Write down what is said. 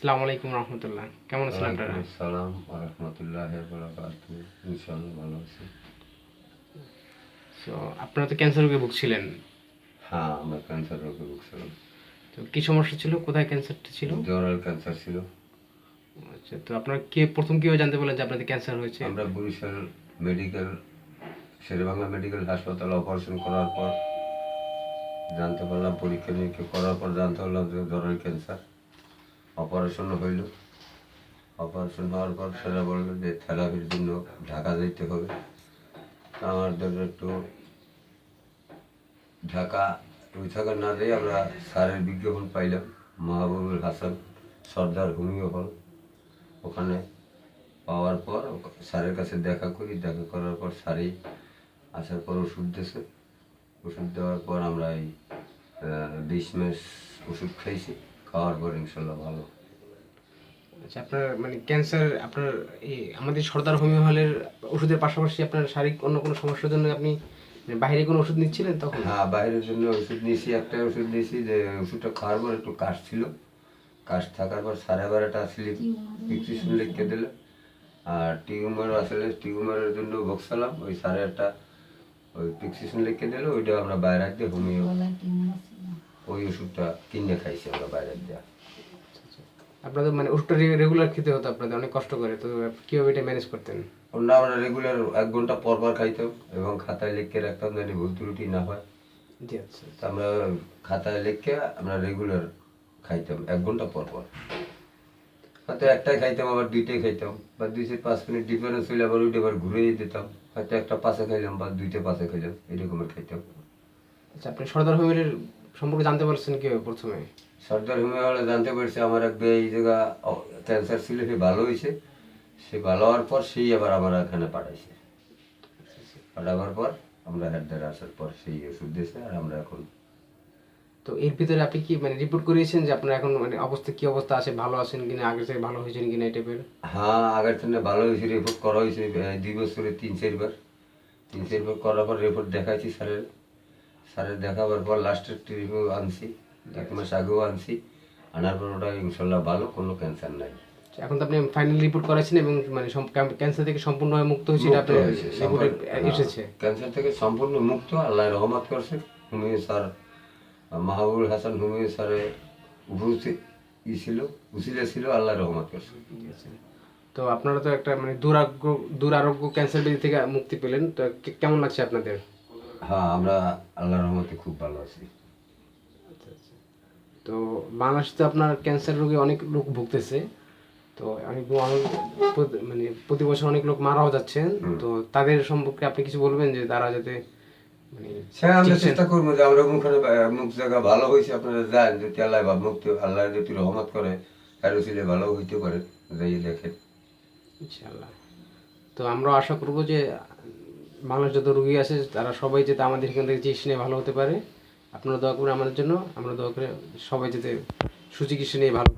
আসসালামু আলাইকুম রহমতুল্লাহ। কেমন আছেন আপনারা? আসসালাম রহমতুল্লাহ ইনশাআল্লাহ ভালো আছি। তো আপনারা তো ক্যান্সার রোগে ভুগছিলেন। হ্যাঁ আমরা ক্যান্সার রোগে ভুগছিলাম। তো কি সমস্যা ছিল? কোথায় ক্যান্সারটা ছিল? জরাল ক্যান্সার ছিল। আচ্ছা তো আপনারা কে প্রথম কীভাবে জানতে পারলেন যে আপনাদের ক্যান্সার হয়েছে? আমরা বরিশাল মেডিকেল শেরেবাংলা মেডিকেল হাসপাতালে অপারেশন করার পর জানতে পারলাম পরীক্ষা নিরীক্ষা করার পর জানতে পারলাম যে জরাল ক্যান্সার অপারেশন হইল। অপারেশন হওয়ার পর সেটা বলল যে, থেরাপির জন্য ঢাকা যেতে হবে। আমার আমাদের একটু ঢাকা ওই থাকা না দিয়ে আমরা স্যারের বিজ্ঞাপন পাইলাম, মাহবুবুল হাসান সর্দার হোমিও হল ওখানে পাওয়ার পর স্যারের কাছে দেখা করি, দেখা করার পর স্যারই আসার পর ওষুধ দিয়েছে। ওষুধ দেওয়ার পর আমরা এই বিশ মাস ওষুধ খাইছি। খাওয়ার পর ইনশাল্লাহ ভালো। আচ্ছা আপনার মানে ক্যান্সার আপনার এই আমাদের সর্দার হোমিও হলের ওষুধের পাশাপাশি আপনার শারীরিক অন্য কোনো সমস্যার জন্য আপনি মানে বাইরে কোনো ওষুধ নিচ্ছিলেন তখন? হ্যাঁ বাইরের জন্য ওষুধ নিয়েছি একটা ওষুধ নিয়েছি যে ওষুধটা খাওয়ার পর একটু কাশ ছিল। কাশ থাকার পর সাড়ে বারোটা স্লিপ প্রিসক্রিপশন লিখে দিল। আর টিউমার আসলে টিউমারের জন্য বক্সালাম ওই সাড়ে আটটা ওই প্রিসক্রিপশন লিখে দিল ওইটা আমরা বাইরে দিয়ে হোমিও ওই ওষুধটা কিনে খাইছি আমরা বাইরে দিয়ে। আপনাদের মানে ওষুধটা রেগুলার খেতে হতো আপনাদের অনেক কষ্ট করে। তো কীভাবে এটা ম্যানেজ করতেন? ওটা আমরা রেগুলার এক ঘণ্টা পর পর খাইতাম এবং খাতায় লিখে রাখতাম জানি ভুল ত্রুটি না হয়। জি আচ্ছা তা আমরা খাতায় লিখে আমরা রেগুলার খাইতাম এক ঘণ্টা পর পর। হয়তো একটাই খাইতাম আবার দুইটাই খাইতাম। বা দুই থেকে পাঁচ মিনিট ডিফারেন্স হইলে আবার ওইটা আবার ঘুরে দিতাম। হয়তো একটা পাশে খাইলাম বা দুইটা পাশে খাইলাম এরকমের খাইতাম। আচ্ছা আপনি সর্দার হোমিওর সম্পর্কে জানতে পারছেন কীভাবে প্রথমে? সর্দার হিমে জানতে পারছে আমার এক এই জায়গা ক্যান্সার ছিল সে ভালো হয়েছে। সে ভালো হওয়ার পর সেই আবার আমার এখানে পাঠাইছে। পাঠাবার পর আমরা হেডদার আসার পর সেই ওষুধ দিয়েছে আর আমরা এখন তো এর ভিতরে আপনি কি মানে রিপোর্ট করিয়েছেন যে আপনার এখন মানে অবস্থা কি অবস্থা আছে? ভালো আছেন কিনা? আগের থেকে ভালো হয়েছেন কিনা এই টাইপের হ্যাঁ আগের থেকে ভালো হয়েছে রিপোর্ট করা হয়েছে দুই বছরে তিন চারবার। তিন চারবার করার পর রিপোর্ট দেখাইছি স্যারের স্যারের দেখাবার পর লাস্টের রিভিউ আনছি এক মাস আগেও আনছি। আনার পর ওটা ইনশাল্লাহ ভালো কোনো ক্যান্সার নাই। এখন তো আপনি ফাইনাল রিপোর্ট করেছেন এবং মানে ক্যান্সার থেকে সম্পূর্ণভাবে মুক্ত হয়েছে এটা আপনার এসেছে। ক্যান্সার থেকে সম্পূর্ণ মুক্ত আল্লাহ রহমত করছে। Homeo sir Mahbubul Hasan homeo স্যারে উপস্থিত ই ছিল উসিলে ছিল আল্লাহ রহমত করছে। তো আপনারা তো একটা মানে দুরারোগ্য দুরারোগ্য ক্যান্সার ব্যাধি থেকে মুক্তি পেলেন তো কেমন লাগছে আপনাদের? হ্যাঁ আমরা আল্লাহ রহমতে খুব ভালো আছি। তো বাংলাদেশে তো আপনার ক্যান্সার রোগে অনেক লোক ভুগতেছে। তো অনেক অনেক মানে প্রতি বছর অনেক লোক মারাও যাচ্ছেন। তো তাদের সম্পর্কে আপনি কিছু বলবেন যে তারা যাতে মানে সে আমরা চেষ্টা করব যে আমরা মুখে মুখ জায়গা ভালো হয়েছে আপনারা যান যদি আল্লাহ বা মুক্তি আল্লাহ যদি রহমত করে কারও ছিল ভালো হইতে পারে। যাই দেখেন। ইনশাআল্লাহ। তো আমরা আশা করব যে বাংলাদেশ যত রুগী আছে, তারা সবাই যেতে আমাদের এখান থেকে চিকিৎসা নিয়ে ভালো হতে পারে। আপনারা দোয়া করে আমাদের জন্য। আমরা দোয়া করে সবাই যেতে সুচিকিৎসা নিয়ে ভালো